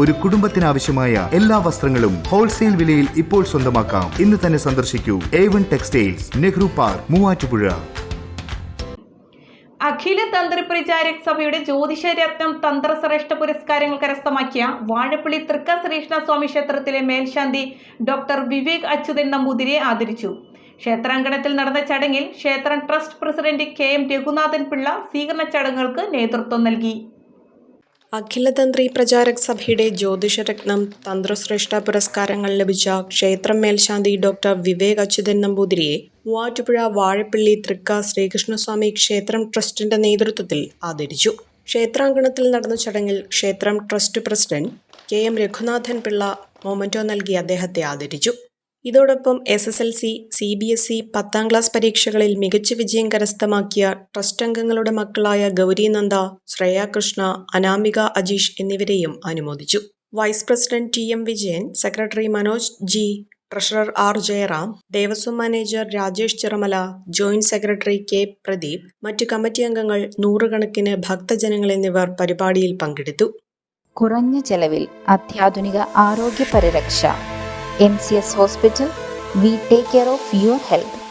ഒരു കുടുംബത്തിനാവശ്യമായ എല്ലാ വസ്ത്രങ്ങളും ഹോൾസെയിൽ വിലയിൽ ഇപ്പോൾ സ്വന്തമാക്കാം. ഇന്ന് തന്നെ സന്ദർശിക്കൂ. A one textiles Nehru park Muvattupuzha. Akhila Tantri Pracharak സഭയുടെ ജ്യോതിഷരത്നം തന്ത്രശ്രേഷ്ഠ പുരസ്കാരങ്ങൾ കരസ്ഥമാക്കിയ വാഴപ്പള്ളി തൃക്ക ശ്രീകൃഷ്ണസ്വാമി ക്ഷേത്രത്തിലെ മേൽശാന്തി ഡോക്ടർ വിവേക് അച്യുതൻ നമ്പൂതിരിയെ ആദരിച്ചു. ക്ഷേത്രാങ്കണത്തിൽ നടന്ന ചടങ്ങിൽ ക്ഷേത്രം trust president K M Raghunathan Pillai സ്വീകരണ ചടങ്ങുകൾക്ക് നേതൃത്വം നൽകി. അഖിലതന്ത്രി പ്രചാരക് സഭയുടെ ജ്യോതിഷരത്നം തന്ത്രശ്രേഷ്ഠ പുരസ്കാരങ്ങൾ ലഭിച്ച ക്ഷേത്രം മേൽശാന്തി ഡോക്ടർ വിവേക് അച്യുതൻ നമ്പൂതിരിയെ മൂവാറ്റുപുഴ വാഴപ്പള്ളി തൃക്ക ശ്രീകൃഷ്ണസ്വാമി ക്ഷേത്രം ട്രസ്റ്റിന്റെ നേതൃത്വത്തിൽ ആദരിച്ചു. ക്ഷേത്രാങ്കണത്തിൽ നടന്ന ചടങ്ങിൽ ക്ഷേത്രം trust president K M Raghunathan Pillai memento നൽകി അദ്ദേഹത്തെ ആദരിച്ചു. ഇതോടൊപ്പം S S L C C B S E പത്താം ക്ലാസ് പരീക്ഷകളിൽ മികച്ച വിജയം കരസ്ഥമാക്കിയ ട്രസ്റ്റ് അംഗങ്ങളുടെ മക്കളായ ഗൗരി നന്ദ ശ്രേയ കൃഷ്ണ അനാമിക അജീഷ് എന്നിവരെയും അനുമോദിച്ചു. Vice president T M Vijayan secretary Manoj G treasurer R Jayaram Devaswom manager Rajesh Chiramala joint secretary K Pradeep മറ്റ് കമ്മിറ്റി അംഗങ്ങൾ നൂറുകണക്കിന് ഭക്തജനങ്ങൾ എന്നിവർ പരിപാടിയിൽ പങ്കെടുത്തു. കുറഞ്ഞ ചെലവിൽ അത്യാധുനിക ആരോഗ്യ പരിരക്ഷ MCS Hospital, we take care of your health.